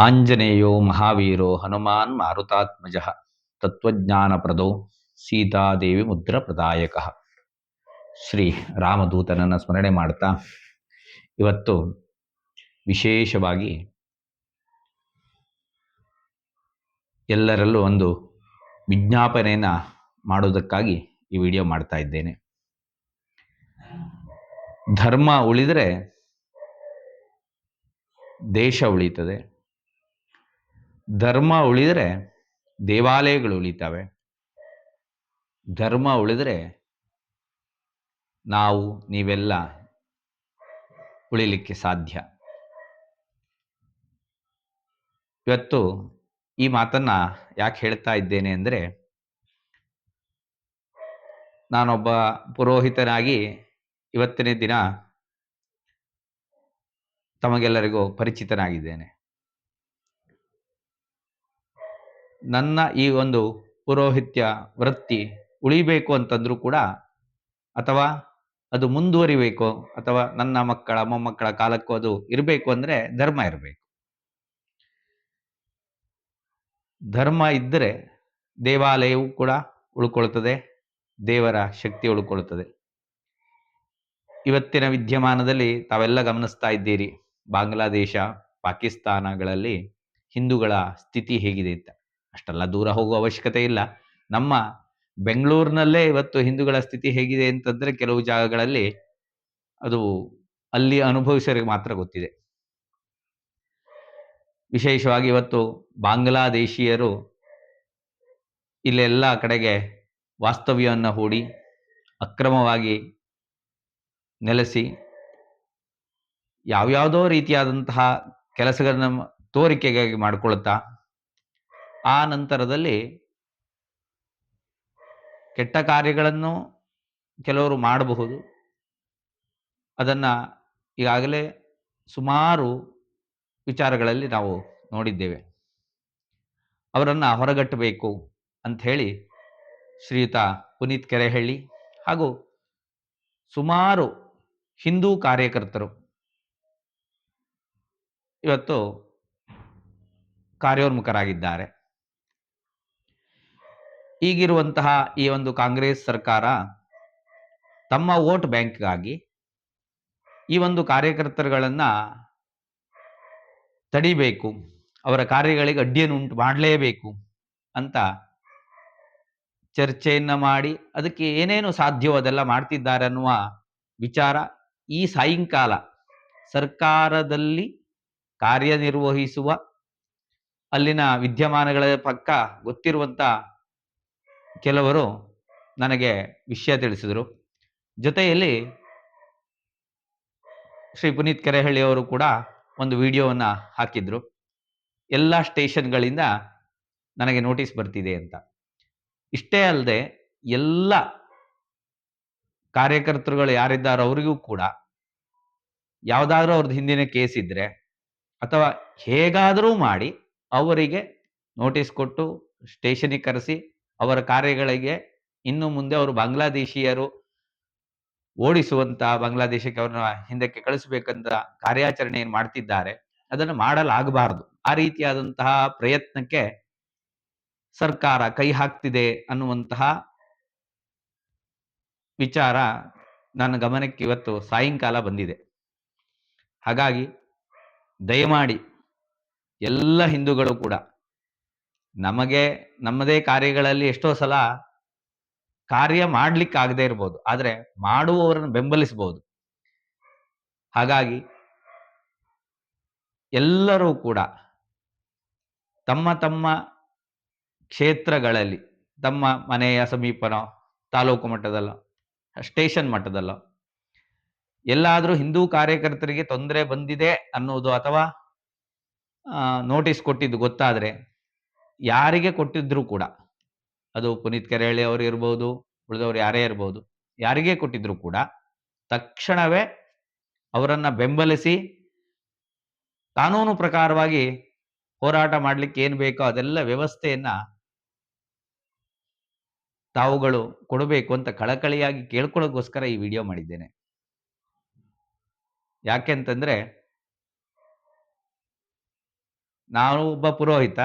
ಆಂಜನೇಯೋ ಮಹಾವೀರೋ ಹನುಮಾನ್ ಮಾರುತಾತ್ಮಜ ತತ್ವಜ್ಞಾನಪ್ರದೋ ಸೀತಾದೇವಿ ಮುದ್ರ ಪ್ರದಾಯಕ ಶ್ರೀ ರಾಮದೂತನನ್ನು ಸ್ಮರಣೆ ಮಾಡ್ತಾ ಇವತ್ತು ವಿಶೇಷವಾಗಿ ಎಲ್ಲರಲ್ಲೂ ಒಂದು ವಿಜ್ಞಾಪನೆಯನ್ನು ಮಾಡೋದಕ್ಕಾಗಿ ಈ ವಿಡಿಯೋ ಮಾಡ್ತಾ ಇದ್ದೇನೆ. ಧರ್ಮ ಉಳಿದರೆ ದೇಶ ಉಳಿತದೆ. ಧರ್ಮ ಉಳಿದರೆ ದೇವಾಲಯಗಳು ಉಳಿತವೆ. ಧರ್ಮ ಉಳಿದರೆ ನಾವು ನೀವೆಲ್ಲ ಉಳಿಲಿಕ್ಕೆ ಸಾಧ್ಯ. ಇವತ್ತು ಈ ಮಾತನ್ನ ಯಾಕೆ ಹೇಳ್ತಾ ಇದ್ದೇನೆ ಅಂದರೆ, ನಾನೊಬ್ಬ ಪುರೋಹಿತನಾಗಿ ಇವತ್ತಿನ ದಿನ ತಮಗೆಲ್ಲರಿಗೂ ಪರಿಚಿತನಾಗಿದ್ದೇನೆ. ನನ್ನ ಈ ಒಂದು ಪುರೋಹಿತ್ಯ ವೃತ್ತಿ ಉಳಿಬೇಕು ಅಂತಂದ್ರೂ ಕೂಡ ಅಥವಾ ಅದು ಮುಂದುವರಿಬೇಕು ಅಥವಾ ನನ್ನ ಮಕ್ಕಳ, ಮೊಮ್ಮಕ್ಕಳ ಕಾಲಕ್ಕೂ ಅದು ಇರಬೇಕು ಅಂದರೆ ಧರ್ಮ ಇರಬೇಕು. ಧರ್ಮ ಇದ್ದರೆ ದೇವಾಲಯವು ಕೂಡ ಉಳ್ಕೊಳ್ತದೆ, ದೇವರ ಶಕ್ತಿ ಉಳ್ಕೊಳ್ತದೆ. ಇವತ್ತಿನ ವಿದ್ಯಮಾನದಲ್ಲಿ ತಾವೆಲ್ಲ ಗಮನಿಸ್ತಾ ಇದ್ದೀರಿ, ಬಾಂಗ್ಲಾದೇಶ, ಪಾಕಿಸ್ತಾನಗಳಲ್ಲಿ ಹಿಂದೂಗಳ ಸ್ಥಿತಿ ಹೇಗಿದೆ ಅಂತ. ಅಷ್ಟೆಲ್ಲ ದೂರ ಹೋಗುವ ಅವಶ್ಯಕತೆ ಇಲ್ಲ. ನಮ್ಮ ಬೆಂಗಳೂರಿನಲ್ಲೇ ಇವತ್ತು ಹಿಂದೂಗಳ ಸ್ಥಿತಿ ಹೇಗಿದೆ ಅಂತಂದ್ರೆ ಕೆಲವು ಜಾಗಗಳಲ್ಲಿ ಅದು ಅಲ್ಲಿ ಅನುಭವಿಸೋರಿಗೆ ಮಾತ್ರ ಗೊತ್ತಿದೆ. ವಿಶೇಷವಾಗಿ ಇವತ್ತು ಬಾಂಗ್ಲಾದೇಶೀಯರು ಇಲ್ಲೆಲ್ಲ ಕಡೆಗೆ ವಾಸ್ತವ್ಯವನ್ನು ಹೂಡಿ ಅಕ್ರಮವಾಗಿ ನೆಲೆಸಿ ಯಾವ್ಯಾವುದೋ ರೀತಿಯಾದಂತಹ ಕೆಲಸಗಳನ್ನ ತೋರಿಕೆಗಾಗಿ ಮಾಡಿಕೊಳ್ತಾ ಆ ನಂತರದಲ್ಲಿ ಕೆಟ್ಟ ಕಾರ್ಯಗಳನ್ನು ಕೆಲವರು ಮಾಡಬಹುದು. ಅದನ್ನು ಈಗಾಗಲೇ ಸುಮಾರು ವಿಚಾರಗಳಲ್ಲಿ ನಾವು ನೋಡಿದ್ದೇವೆ. ಅವರನ್ನು ಹೊರಗಟ್ಟಬೇಕು ಅಂಥೇಳಿ ಶ್ರೀಯುತ ಪುನೀತ್ ಕೆರೆಹಳ್ಳಿ ಹಾಗೂ ಸುಮಾರು ಹಿಂದೂ ಕಾರ್ಯಕರ್ತರು ಇವತ್ತು ಕಾರ್ಯೋನ್ಮುಖರಾಗಿದ್ದಾರೆ. ಈಗಿರುವಂತಹ ಈ ಒಂದು ಕಾಂಗ್ರೆಸ್ ಸರ್ಕಾರ ತಮ್ಮ ವೋಟ್ ಬ್ಯಾಂಕ್ಗಾಗಿ ಈ ಒಂದು ಕಾರ್ಯಕರ್ತರುಗಳನ್ನು ತಡಿಬೇಕು, ಅವರ ಕಾರ್ಯಗಳಿಗೆ ಅಡ್ಡಿಯನ್ನು ಉಂಟು ಮಾಡಲೇಬೇಕು ಅಂತ ಚರ್ಚೆಯನ್ನು ಮಾಡಿ ಅದಕ್ಕೆ ಏನೇನು ಸಾಧ್ಯವೋ ಅದೆಲ್ಲ ಮಾಡ್ತಿದ್ದಾರೆ ಅನ್ನುವ ವಿಚಾರ ಈ ಸಾಯಂಕಾಲ ಸರ್ಕಾರದಲ್ಲಿ ಕಾರ್ಯನಿರ್ವಹಿಸುವ ಅಲ್ಲಿನ ವಿದ್ಯಮಾನಗಳ ಪಕ್ಕ ಗೊತ್ತಿರುವಂಥ ಕೆಲವರು ನನಗೆ ವಿಷಯ ತಿಳಿಸಿದರು. ಜೊತೆಯಲ್ಲಿ ಶ್ರೀ ಪುನೀತ್ ಕೆರೆಹಳ್ಳಿಯವರು ಕೂಡ ಒಂದು ವಿಡಿಯೋವನ್ನು ಹಾಕಿದ್ರು. ಎಲ್ಲ ಸ್ಟೇಷನ್ಗಳಿಂದ ನನಗೆ ನೋಟಿಸ್ ಬರ್ತಿದೆ ಅಂತ. ಇಷ್ಟೇ ಅಲ್ಲದೆ ಎಲ್ಲ ಕಾರ್ಯಕರ್ತರುಗಳು ಯಾರಿದ್ದಾರೋ ಅವರಿಗೂ ಕೂಡ ಯಾವುದಾದ್ರೂ ಅವ್ರದ್ದು ಹಿಂದಿನ ಕೇಸ್ ಇದ್ದರೆ ಅಥವಾ ಹೇಗಾದರೂ ಮಾಡಿ ಅವರಿಗೆ ನೋಟಿಸ್ ಕೊಟ್ಟು ಸ್ಟೇಷನಿಗೆ ಕರೆಸಿ ಅವರ ಕಾರ್ಯಗಳಿಗೆ ಇನ್ನು ಮುಂದೆ ಅವರು ಬಾಂಗ್ಲಾದೇಶಿಯರು ಓಡಿಸುವಂತ ಬಾಂಗ್ಲಾದೇಶಕ್ಕೆ ಅವರನ್ನ ಹಿಂದಕ್ಕೆ ಕಳಿಸಬೇಕಂತ ಕಾರ್ಯಾಚರಣೆ ಏನು ಮಾಡ್ತಿದ್ದಾರೆ. ಅದನ್ನು ಮಾಡಲಾಗಬಾರದು. ಆ ರೀತಿಯಾದಂತಹ ಪ್ರಯತ್ನಕ್ಕೆ ಸರ್ಕಾರ ಕೈ ಹಾಕ್ತಿದೆ ಅನ್ನುವಂತಹ ವಿಚಾರ ನನ್ನ ಗಮನಕ್ಕೆ ಇವತ್ತು ಸಾಯಂಕಾಲ ಬಂದಿದೆ. ಹಾಗಾಗಿ ದಯಮಾಡಿ ಎಲ್ಲ ಹಿಂದೂಗಳು ಕೂಡ ನಮಗೆ, ನಮ್ಮದೇ ಕಾರ್ಯಗಳಲ್ಲಿ ಎಷ್ಟೋ ಸಲ ಕಾರ್ಯ ಮಾಡ್ಲಿಕ್ಕೆ ಆಗದೆ ಇರ್ಬೋದು. ಆದರೆ ಮಾಡುವವರನ್ನು ಬೆಂಬಲಿಸಬಹುದು. ಹಾಗಾಗಿ ಎಲ್ಲರೂ ಕೂಡ ತಮ್ಮ ತಮ್ಮ ಕ್ಷೇತ್ರಗಳಲ್ಲಿ, ತಮ್ಮ ಮನೆಯ ಸಮೀಪನೋ, ತಾಲೂಕು ಮಟ್ಟದಲ್ಲೋ, ಸ್ಟೇಷನ್ ಮಟ್ಟದಲ್ಲೋ, ಎಲ್ಲಾದರೂ ಹಿಂದೂ ಕಾರ್ಯಕರ್ತರಿಗೆ ತೊಂದರೆ ಬಂದಿದೆ ಅನ್ನೋದು ಅಥವಾ ನೋಟಿಸ್ ಕೊಟ್ಟಿದ್ದು ಗೊತ್ತಾದರೆ ಯಾರಿಗೆ ಕೊಟ್ಟಿದ್ರು ಕೂಡ, ಅದು ಪುನೀತ್ ಕೆರೆಹಳ್ಳಿ ಅವರು ಇರ್ಬೋದು, ಉಳಿದವರು ಯಾರೇ ಇರ್ಬೋದು, ಯಾರಿಗೇ ಕೊಟ್ಟಿದ್ರು ಕೂಡ ತಕ್ಷಣವೇ ಅವರನ್ನು ಬೆಂಬಲಿಸಿ, ಕಾನೂನು ಪ್ರಕಾರವಾಗಿ ಹೋರಾಟ ಮಾಡಲಿಕ್ಕೆ ಏನು ಬೇಕೋ ಅದೆಲ್ಲ ವ್ಯವಸ್ಥೆಯನ್ನ ತಾವುಗಳು ಕೊಡಬೇಕು ಅಂತ ಕಳಕಳಿಯಾಗಿ ಕೇಳ್ಕೊಳ್ಳೋಕ್ಕೋಸ್ಕರ ಈ ವಿಡಿಯೋ ಮಾಡಿದ್ದೇನೆ. ಯಾಕೆ ಅಂತಂದ್ರೆ, ನಾನು ಒಬ್ಬ ಪುರೋಹಿತ.